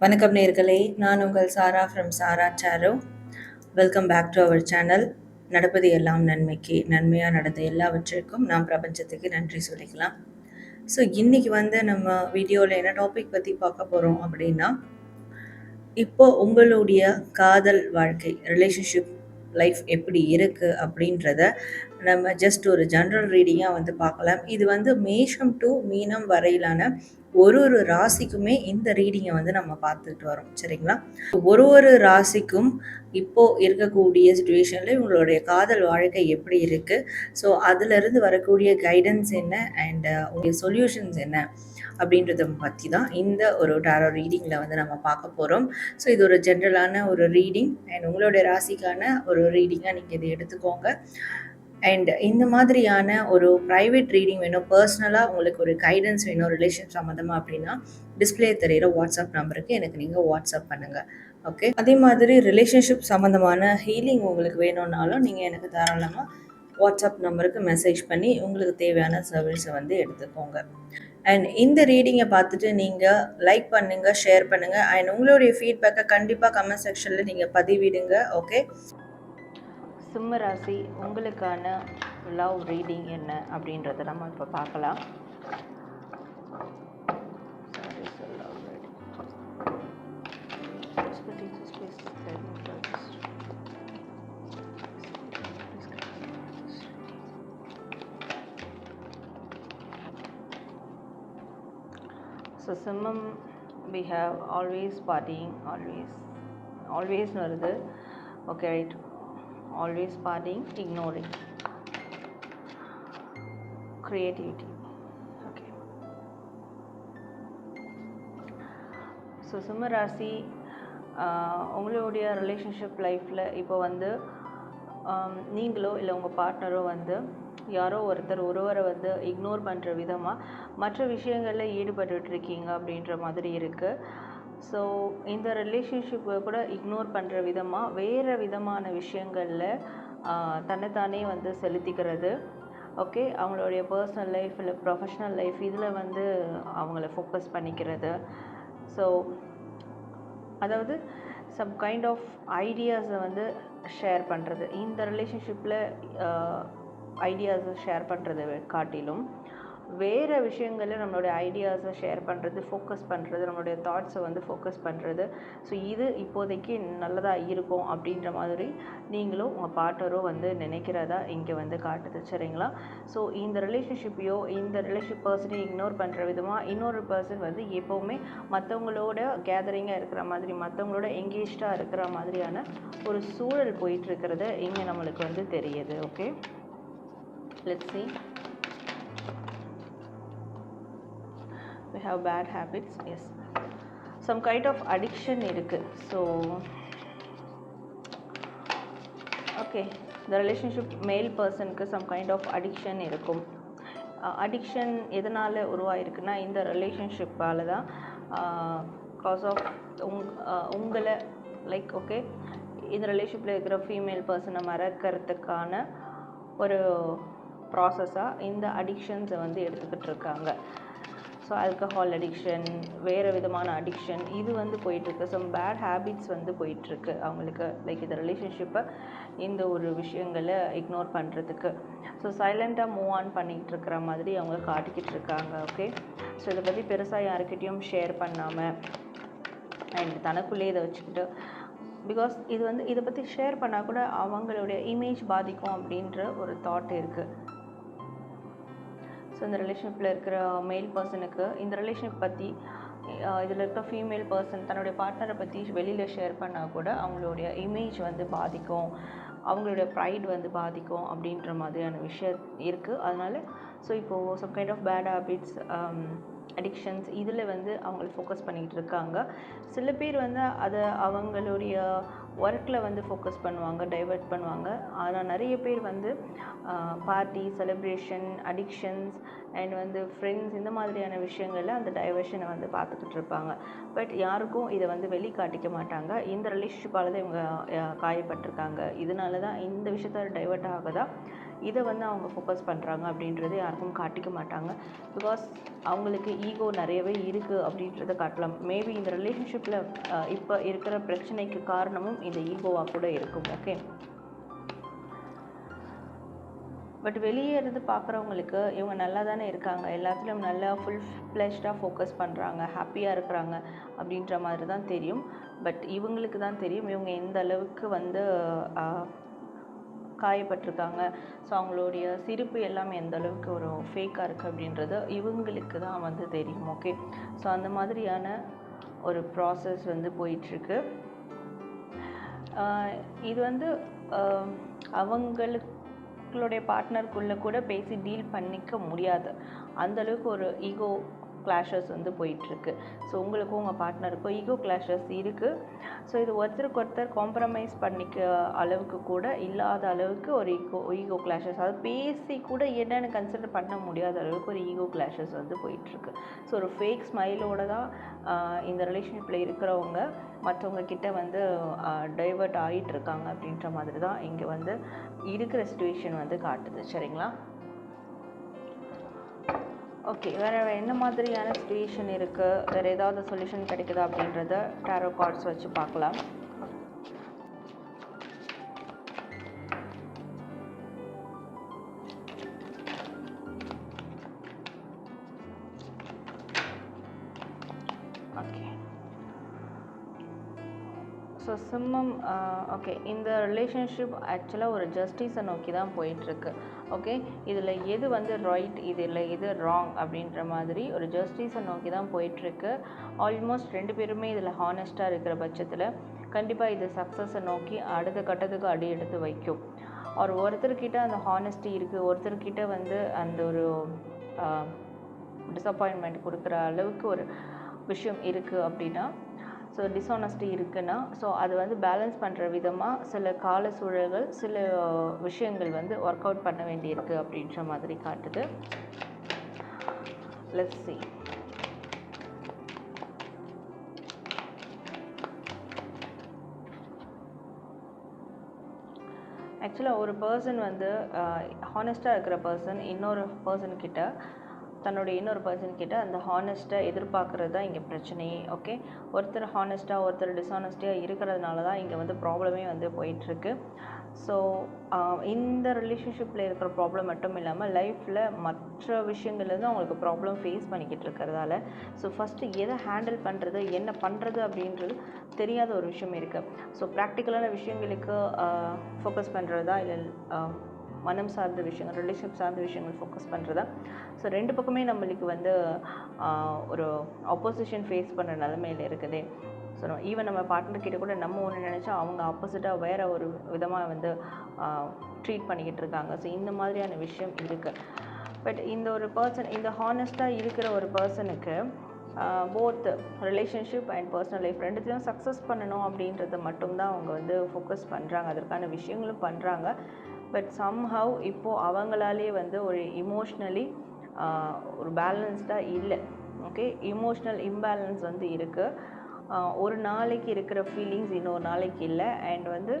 வணக்கம் நேர்களே நான் உங்கள் Sara from Sara sorrow. Welcome back to our channel நடப்பது எல்லாம் நன்மைக்கு நன்மையாக நடந்த எல்லாவற்றிற்கும் நாம் பிரபஞ்சத்துக்கு நன்றி சொல்லிக்கலாம். ஸோ இன்றைக்கி வந்து நம்ம வீடியோவில் என்ன டாபிக் பற்றி பார்க்க போகிறோம் அப்படின்னா இப்போ உங்களுடைய காதல் வாழ்க்கை ரிலேஷன்ஷிப் லைஃப் எப்படி இருக்குது அப்படின்றத நம்ம ஜஸ்ட் ஒரு ஜென்ரல் ரீடிங்காக வந்து பார்க்கலாம். இது வந்து மேஷம் டு மீனம் வரையிலான ஒரு ஒரு ராசிக்குமே இந்த ரீடிங்கை வந்து நம்ம பார்த்துட்டு வரோம். சரிங்களா? ஒரு ஒரு ராசிக்கும் இப்போது இருக்கக்கூடிய சுச்சுவேஷனில் உங்களுடைய காதல் வாழ்க்கை எப்படி இருக்குது ஸோ அதுலேருந்து வரக்கூடிய கைடன்ஸ் என்ன? அண்ட் uh, உங்களுடைய சொல்யூஷன்ஸ் என்ன? அப்படின்றத பற்றி தான் இந்த ஒரு டாரோ ரீடிங்கில் வந்து நம்ம பார்க்க போகிறோம் ஸோ இது ஒரு ஜென்ரலான ஒரு ரீடிங் அண்ட் உங்களுடைய ராசிக்கான ஒரு ரீடிங்காக நீங்கள் இதை எடுத்துக்கோங்க. அண்ட் இந்த மாதிரியான ஒரு ப்ரைவேட் ரீடிங் வேணும் பர்சனலாக உங்களுக்கு ஒரு கைடன்ஸ் வேணும் ரிலேஷன் சம்மந்தமாக அப்படின்னா டிஸ்பிளே தெரிகிற வாட்ஸ்அப் நம்பருக்கு எனக்கு நீங்கள் வாட்ஸ்அப் பண்ணுங்கள் ஓகே அதே மாதிரி ரிலேஷன்ஷிப் சம்மந்தமான ஹீலிங் உங்களுக்கு வேணும்னாலும் நீங்கள் எனக்கு தாராளமாக வாட்ஸ்அப் நம்பருக்கு மெசேஜ் பண்ணி உங்களுக்கு தேவையான சர்வீஸை வந்து எடுத்துக்கோங்க. அண்ட் இந்த ரீடிங்கை பார்த்துட்டு நீங்கள் லைக் பண்ணுங்கள் ஷேர் பண்ணுங்கள் அண்ட் உங்களுடைய ஃபீட்பேக்கை கண்டிப்பாக கமெண்ட் செக்ஷனில் நீங்கள் பதிவிடுங்க. ஓகே சிம்ம ராசி உங்களுக்கான லவ் ரீடிங் என்ன அப்படின்றத நம்ம இப்போ பார்க்கலாம். ஸோ சிம்மம் we have always partying always ஆல்வேஸ்னு வருது. Okay right always partying ignoring creativity. Okay. So சிம்மராசி uh, உங்களுடைய ரிலேஷன்ஷிப் லைஃப்பில் இப்போ வந்து um, நீங்களோ இல்லை உங்கள் பார்ட்னரோ வந்து யாரோ ஒருத்தர் ஒருவரை வந்து இக்னோர் பண்ணுற விதமாக மற்ற விஷயங்களில் ஈடுபட்டுருக்கீங்க அப்படின்ற மாதிரி இருக்குது ஸோ இந்த ரிலேஷன்ஷிப்பை கூட இக்னோர் பண்ணுற விதமாக வேறு விதமான விஷயங்களில் தன்னைத்தானே வந்து செலுத்திக்கிறது. ஓகே அவங்களுடைய பர்சனல் லைஃப் இல்லை ப்ரொஃபஷ்னல் லைஃப் இதில் வந்து அவங்கள ஃபோக்கஸ் பண்ணிக்கிறது. ஸோ அதாவது சம் கைண்ட் ஆஃப் ஐடியாஸை வந்து ஷேர் பண்ணுறது இந்த ரிலேஷன்ஷிப்பில் ஐடியாஸை ஷேர் பண்ணுறதை காட்டிலும். வேறு விஷயங்களில் நம்மளுடைய ஐடியாஸை ஷேர் பண்ணுறது ஃபோக்கஸ் பண்ணுறது நம்மளுடைய தாட்ஸை வந்து ஃபோக்கஸ் பண்ணுறது ஸோ இது இப்போதைக்கு நல்லதாக இருக்கும் அப்படின்ற மாதிரி நீங்களும் உங்கள் பார்ட்னரும் வந்து நினைக்கிறதா இங்கே வந்து காட்டுது. சரிங்களா? ஸோ இந்த ரிலேஷன்ஷிப்பையோ இந்த ரிலேஷன்ஷிப் பர்சனையும் இக்னோர் பண்ணுற விதமாக இன்னொரு பர்சன் வந்து எப்போவுமே மற்றவங்களோட கேதரிங்காக இருக்கிற மாதிரி மற்றவங்களோட எங்கேஜ்டாக இருக்கிற மாதிரியான ஒரு சூழல் போயிட்டுருக்கிறது இங்கே நம்மளுக்கு வந்து தெரியுது. Okay let's see we have bad habits yes some kind of addiction இருக்குது ஸோ ஓகே இந்த ரிலேஷன்ஷிப் மேல் பர்சனுக்கு சம் கைண்ட் ஆஃப் அடிக்ஷன் இருக்கும். Uh, அடிக்ஷன் எதனால் உருவாயிருக்குன்னா இந்த ரிலேஷன்ஷிப்பால் தான் uh, காஸ் ஆஃப் உங் உங்களை லைக் ஓகே இந்த ரிலேஷன்ஷிப்பில் இருக்கிற ஃபீமேல் பர்சனை மறக்கிறதுக்கான ஒரு ப்ராசஸாக இந்த அடிக்ஷன்ஸை வந்து எடுத்துக்கிட்டு இருக்காங்க. ஸோ ஆல்கஹால் அடிக்ஷன் வேறு விதமான அடிக்ஷன் இது வந்து போயிட்டுருக்கு. சம் பேட் ஹேபிட்ஸ் வந்து போயிட்டுருக்கு. அவங்களுக்கு லைக் இந்த ரிலேஷன்ஷிப்பை இந்த ஒரு விஷயங்களை இக்னோர் பண்ணுறதுக்கு ஸோ சைலண்ட்டாக மூவ் ஆன் பண்ணிகிட்டு இருக்கிற மாதிரி அவங்க காட்டிக்கிட்டு இருக்காங்க ஓகே ஸோ இதை பற்றி பெருசாக யாருக்கிட்டேயும் ஷேர் பண்ணாமல் அண்ட் தனக்குள்ளேயே இதை வச்சுக்கிட்டு பிகாஸ் இது வந்து இதை பற்றி ஷேர் பண்ணால் கூட அவங்களுடைய இமேஜ் பாதிக்கும் அப்படின்ற ஒரு தாட் இருக்குது ஸோ இந்த ரிலேஷன்ஷிப்பில் இருக்கிற மெயில் பர்சனுக்கு இந்த ரிலேஷன்ஷிப் பற்றி இதில் இருக்க ஃபீமேல் பர்சன் தன்னுடைய பார்ட்னரை பற்றி வெளியில் ஷேர் பண்ணால் கூட அவங்களுடைய இமேஜ் வந்து பாதிக்கும். அவங்களுடைய ப்ரைட் வந்து பாதிக்கும் அப்படின்ற மாதிரியான விஷயம் இருக்குது அதனால் ஸோ இப்போது some kind of bad habits addictions இதில் வந்து அவங்கள ஃபோக்கஸ் பண்ணிகிட்டு இருக்காங்க. சில பேர் வந்து அதை அவங்களுடைய ஒர்க்கில் வந்து ஃபோக்கஸ் பண்ணுவாங்க டைவர்ட் பண்ணுவாங்க. ஆனால் நிறைய பேர் வந்து பார்ட்டி செலிப்ரேஷன் அடிக்ஷன்ஸ் அண்ட் வந்து ஃப்ரெண்ட்ஸ் இந்த மாதிரியான விஷயங்களில் அந்த டைவர்ஷனை வந்து பார்த்துக்கிட்டு இருப்பாங்க. பட் யாருக்கும் இதை வந்து வெளிக்காட்டிக்க மாட்டாங்க. இந்த ரிலேஷன்ஷிப்பால் தான் இவங்க காயப்பட்டிருக்காங்க. இதனால தான் இந்த விஷயத்த டைவர்ட் தான் இதை வந்து அவங்க ஃபோக்கஸ் பண்ணுறாங்க அப்படின்றது யாருக்கும் காட்டிக்க மாட்டாங்க. பிகாஸ் அவங்களுக்கு ஈகோ நிறையவே இருக்குது அப்படின்றத காட்டலாம். மேபி இந்த ரிலேஷன்ஷிப்பில் இப்போ இருக்கிற பிரச்சனைக்கு காரணமும் இந்த ஈகோவாக கூட இருக்கும் ஓகே பட் வெளியே இருந்து பார்க்குறவங்களுக்கு இவங்க நல்லா தானே இருக்காங்க. எல்லாத்துலேயும் நல்லா ஃபுல் ஃப்ளெஷ்டாக ஃபோக்கஸ் பண்ணுறாங்க ஹாப்பியாக இருக்கிறாங்க அப்படின்ற மாதிரி தான் தெரியும். பட் இவங்களுக்கு தான் தெரியும். இவங்க எந்த அளவுக்கு வந்து ஆஹ், காயப்பட்டிருக்காங்க. ஸோ அவங்களுடைய சிரிப்பு எல்லாமே எந்த அளவுக்கு ஒரு ஃபேக்காக இருக்குது அப்படின்றது இவங்களுக்கு தான் வந்து தெரியும் ஓகே ஸோ அந்த மாதிரியான ஒரு ப்ராசஸ் வந்து போயிட்டுருக்கு. இது வந்து ஆஹ் அவங்களுடைய பார்ட்னருக்குள்ளே கூட பேசி டீல் பண்ணிக்க முடியாது. அந்த அளவுக்கு ஒரு ஈகோ கிளாஷஸ் வந்து போயிட்டுருக்கு. ஸோ உங்களுக்கும் உங்கள் பார்ட்னருக்கும் ஈகோ கிளாஷஸ் இருக்குது ஸோ இது ஒருத்தருக்கு ஒருத்தர் காம்ப்ரமைஸ் பண்ணிக்க அளவுக்கு கூட இல்லாத அளவுக்கு ஒரு ஈகோ ஈகோ கிளாஷஸ் அது பேசி கூட என்னென்னு கன்சிடர் பண்ண முடியாத அளவுக்கு ஒரு ஈகோ கிளாஷஸ் வந்து போயிட்டுருக்கு. ஸோ ஒரு ஃபேக் ஸ்மைலோட தான் இந்த ரிலேஷன்ஷிப்பில் இருக்கிறவங்க மற்றவங்க கிட்ட வந்து டைவர்ட் ஆகிட்டு இருக்காங்க அப்படின்ற மாதிரி தான் இங்கே வந்து இருக்கிற சுச்சுவேஷன் வந்து காட்டுது. சரிங்களா? ஓகே வேறு என்ன மாதிரியான சுச்சுவேஷன் இருக்குது வேறு ஏதாவது சொல்யூஷன் கிடைக்குதா அப்படின்றத டேரோ கார்ட்ஸ் வச்சு பார்க்கலாம். ஸோ சிம்மம் ஓகே இந்த ரிலேஷன்ஷிப் ஆக்சுவலாக ஒரு ஜஸ்டிஸை நோக்கி தான் போயிட்டுருக்கு. ஓகே இதில் எது வந்து ரைட் இதில் எது ராங் அப்படின்ற மாதிரி ஒரு ஜஸ்டிஸை நோக்கி தான் போயிட்டுருக்கு. ஆல்மோஸ்ட் ரெண்டு பேருமே இதில் ஹானஸ்ட்டாக இருக்கிற பட்சத்தில் கண்டிப்பாக இது சக்ஸஸை நோக்கி அடுத்த கட்டத்துக்கு அடி எடுத்து வைக்கும். ஒரு ஒருத்தர்கிட்ட அந்த ஹானஸ்டி இருக்குது ஒருத்தர்கிட்ட வந்து அந்த ஒரு uh, டிசப்பாயின்மெண்ட் கொடுக்குற அளவுக்கு ஒரு விஷயம் இருக்குது அப்படின்னா ஸோ டிஸ்ஹானஸ்டி இருக்குன்னா ஸோ அது வந்து பேலன்ஸ் பண்ணுற விதமாக சில கால சூழல்கள் சில விஷயங்கள் வந்து ஒர்க் அவுட் பண்ண வேண்டியிருக்கு அப்படின்ற மாதிரி காட்டுது. லெட்ஸ் சி ஆக்சுவலாக ஒரு பர்சன் வந்து ஹானஸ்ட்டாக இருக்கிற பர்சன் இன்னொரு பர்சன்கிட்ட தன்னுடைய இன்னொரு பர்சன் கிட்ட அந்த ஹானஸ்ட்டை எதிர்பார்க்குறது தான் இங்கே பிரச்சனையே ஓகே ஒருத்தர் ஹானஸ்ட்டாக ஒருத்தர் டிஸ்ஹானஸ்டியாக இருக்கிறதுனால தான் இங்கே வந்து ப்ராப்ளமே வந்து போயிட்டுருக்கு. ஸோ இந்த ரிலேஷன்ஷிப்பில் இருக்கிற ப்ராப்ளம் மட்டும் இல்லாமல் லைஃப்பில் மற்ற விஷயங்கள்லேருந்து அவங்களுக்கு ப்ராப்ளம் ஃபேஸ் பண்ணிக்கிட்டு இருக்கிறதால ஸோ ஃபஸ்ட்டு எதை ஹேண்டில் பண்ணுறது என்ன பண்ணுறது அப்படின்றது தெரியாத ஒரு விஷயம் இருக்குது ஸோ ப்ராக்டிக்கலான விஷயங்களுக்கு ஃபோக்கஸ் பண்ணுறதா இல்லை மனம் சார்ந்த விஷயங்கள் ரிலேஷன் சார்ந்த விஷயங்கள் ஃபோக்கஸ் பண்ணுறதா ஸோ ரெண்டு பக்கமே நம்மளுக்கு வந்து ஒரு ஆப்போசிஷன் ஃபேஸ் பண்ணுற நிலமையில் இருக்குது. ஸோ ஈவன் நம்ம பார்ட்னர் கிட்ட கூட நம்ம ஒன்று நினச்சா அவங்க ஆப்போசிட்டாக வேறு ஒரு விதமாக வந்து ட்ரீட் பண்ணிக்கிட்டு இருக்காங்க. ஸோ இந்த மாதிரியான விஷயம் இருக்குது பட் இந்த ஒரு பர்சன் இந்த ஹானஸ்ட்டாக இருக்கிற ஒரு பர்சனுக்கு both relationship and personal life ரெண்டுத்தையும் சக்ஸஸ் பண்ணணும் அப்படின்றத மட்டும்தான் அவங்க வந்து ஃபோக்கஸ் பண்ணுறாங்க அதற்கான விஷயங்களும் பண்ணுறாங்க பட் சம்ஹவ் இப்போது அவங்களாலே வந்து ஒரு இமோஷ்னலி ஒரு பேலன்ஸ்டாக இல்லை. ஓகே இமோஷ்னல் இம்பேலன்ஸ் வந்து இருக்குது ஒரு நாளைக்கு இருக்கிற ஃபீலிங்ஸ் இன்னொரு நாளைக்கு இல்லை. அண்ட் வந்து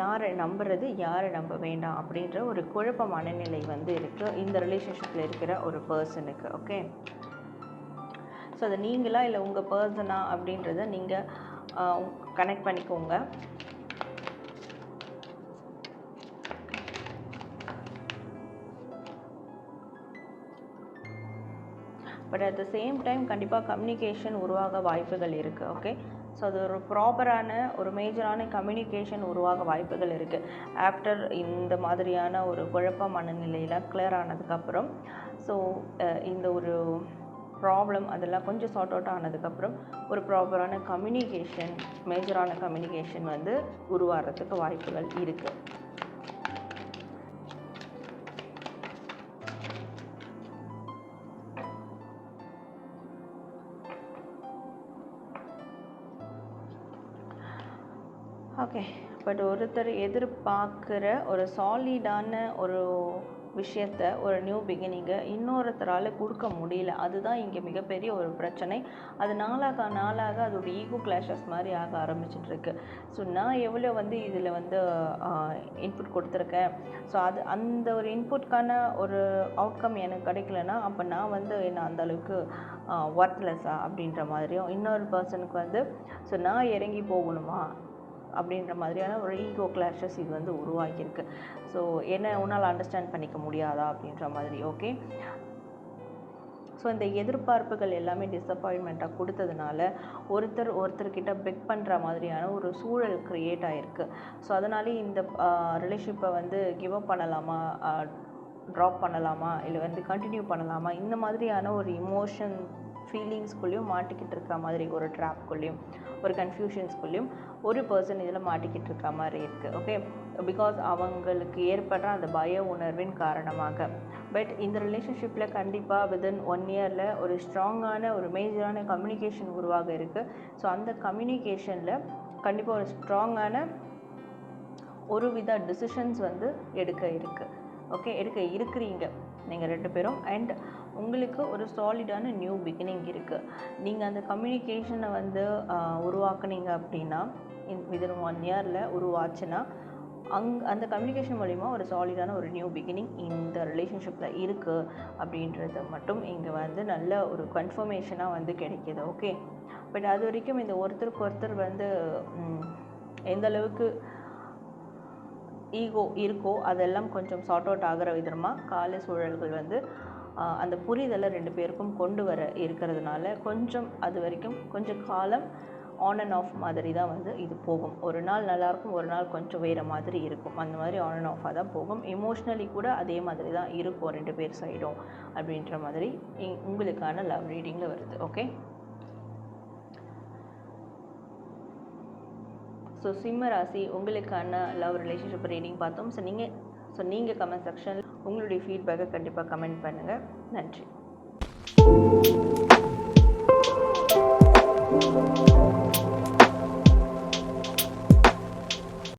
யாரை நம்புறது யாரை நம்ப வேண்டாம் அப்படின்ற ஒரு குழப்ப மனநிலை வந்து இருக்குது இந்த ரிலேஷன்ஷிப்பில் இருக்கிற ஒரு பர்சனுக்கு ஓகே ஸோ அது நீங்களா இல்லை உங்கள் பர்சனா அப்படின்றத நீங்கள் கனெக்ட் பண்ணிக்கோங்க. But at the same time கண்டிப்பாக கம்யூனிகேஷன் உருவாக வாய்ப்புகள் இருக்குது ஓகே ஸோ அது ஒரு ப்ராப்பரான ஒரு மேஜரான கம்யூனிகேஷன் உருவாக வாய்ப்புகள் இருக்குது ஆஃப்டர் இந்த மாதிரியான ஒரு குழப்ப மனநிலையில் கிளியர் ஆனதுக்கப்புறம் ஸோ இந்த ஒரு ப்ராப்ளம் அதெல்லாம் கொஞ்சம் சார்ட் அவுட் ஆனதுக்கப்புறம் ஒரு ப்ராப்பரான கம்யூனிகேஷன் மேஜரான கம்யூனிகேஷன் வந்து உருவாகிறதுக்கு வாய்ப்புகள் இருக்குது ஓகே பட் ஒருத்தர் எதிர்பார்க்குற ஒரு சாலிடான ஒரு விஷயத்த ஒரு நியூ பிகினிங்கை இன்னொருத்தரால் கொடுக்க முடியல. அதுதான் இங்கே மிகப்பெரிய ஒரு பிரச்சனை. அது நாளாக நாளாக அதோட ஈகோ கிளாஷஸ் மாதிரி ஆக ஆரம்பிச்சிட்டு இருக்கு ஸோ நான் எவ்வளோ வந்து இதில் வந்து இன்புட் கொடுத்துருக்கேன். ஸோ அது அந்த ஒரு இன்புட்கான ஒரு அவுட்கம் எனக்கு கிடைக்கலனா அப்போ நான் வந்து என்ன அந்த அளவுக்கு ஒர்த்லெஸ்ஸா அப்படின்ற மாதிரியும் இன்னொரு பர்சனுக்கு வந்து ஸோ நான் இறங்கி போகணுமா? அப்படின்ற மாதிரியான ஒரு ஈகோ கிளாஷஸ் இது வந்து உருவாக்கியிருக்கு. ஸோ என்ன உன்னால் அண்டர்ஸ்டாண்ட் பண்ணிக்க முடியாதா அப்படின்ற மாதிரி ஓகே ஸோ இந்த எதிர்பார்ப்புகள் எல்லாமே டிஸப்பாயின்மெண்ட்டாக கொடுத்ததுனால ஒருத்தர் ஒருத்தர்கிட்ட பெக் பண்ணுற மாதிரியான ஒரு சூழல் க்ரியேட் ஆகிருக்கு ஸோ அதனாலே இந்த ரிலேஷிப்பை வந்து கிவ் அப் பண்ணலாமா ட்ராப் பண்ணலாமா இல்லை வந்து கண்டினியூ பண்ணலாமா இந்த மாதிரியான ஒரு இமோஷன் ஃபீலிங்ஸ்குள்ளேயும் மாட்டிக்கிட்டு இருக்க மாதிரி ஒரு ட்ராப்குள்ளேயும் ஒரு கன்ஃபியூஷன்ஸ்குள்ளேயும் ஒரு பர்சன் இதில் மாட்டிக்கிட்டு இருக்க மாதிரி இருக்குது ஓகே பிகாஸ் அவங்களுக்கு ஏற்படுற அந்த பய உணர்வின் காரணமாக. பட் இந்த ரிலேஷன்ஷிப்பில் கண்டிப்பாக வித்தின் ஒன் இயரில் ஒரு ஸ்ட்ராங்கான ஒரு மேஜரான கம்யூனிகேஷன் உருவாக இருக்குது ஸோ அந்த கம்யூனிகேஷனில் கண்டிப்பாக ஒரு ஸ்ட்ராங்கான ஒரு வித டிசிஷன்ஸ் வந்து எடுக்க இருக்குது ஓகே எடுக்க இருக்கிறீங்க. நீங்கள் ரெண்டு பேரும். அண்ட் உங்களுக்கு ஒரு சாலிடான நியூ பிகினிங் இருக்குது நீங்கள் அந்த கம்யூனிகேஷனை வந்து உருவாக்குனீங்க அப்படின்னா இன் விதின் ஒன் இயரில் உருவாச்சுன்னா அங் அந்த கம்யூனிகேஷன் மூலிமா ஒரு சாலிடான ஒரு நியூ பிகினிங் இந்த ரிலேஷன்ஷிப்பில் இருக்குது அப்படின்றது மட்டும் இங்கே வந்து நல்ல ஒரு கன்ஃபர்மேஷனாக வந்து கிடைக்கிது. ஓகே பட் அது வரைக்கும் இந்த ஒருத்தருக்கு ஒருத்தர் வந்து எந்த அளவுக்கு ஈகோ இருக்கோ அதெல்லாம் கொஞ்சம் சார்ட் அவுட் ஆகிற விதமாக கால சூழல்கள் வந்து அந்த புரிதலை ரெண்டு பேருக்கும் கொண்டு வர இருக்கிறதுனால கொஞ்சம் அது வரைக்கும் கொஞ்சம் காலம் ஆன் அண்ட் ஆஃப் மாதிரி தான் வந்து இது போகும். ஒரு நாள் நல்லாயிருக்கும் ஒரு நாள் கொஞ்சம் வேறு மாதிரி இருக்கும். அந்த மாதிரி ஆன் அண்ட் ஆஃபாக தான் போகும். இமோஷ்னலி கூட அதே மாதிரி தான் இருக்கும் ரெண்டு பேர் சைடும் அப்படின்ற மாதிரி உங்களுக்கான லவ் ரீடிங்கில் வருது. ஓகே ஸோ சிம்ம ராசி உங்களுக்கான லவ் ரிலேஷன்ஷிப் ரீடிங் பார்த்தோம். ஸோ நீங்கள் ஸோ நீங்கள் கமெண்ட் செக்ஷனில் உங்களுடைய ஃபீட்பேக்கை கண்டிப்பாக கமெண்ட் பண்ணுங்கள் நன்றி.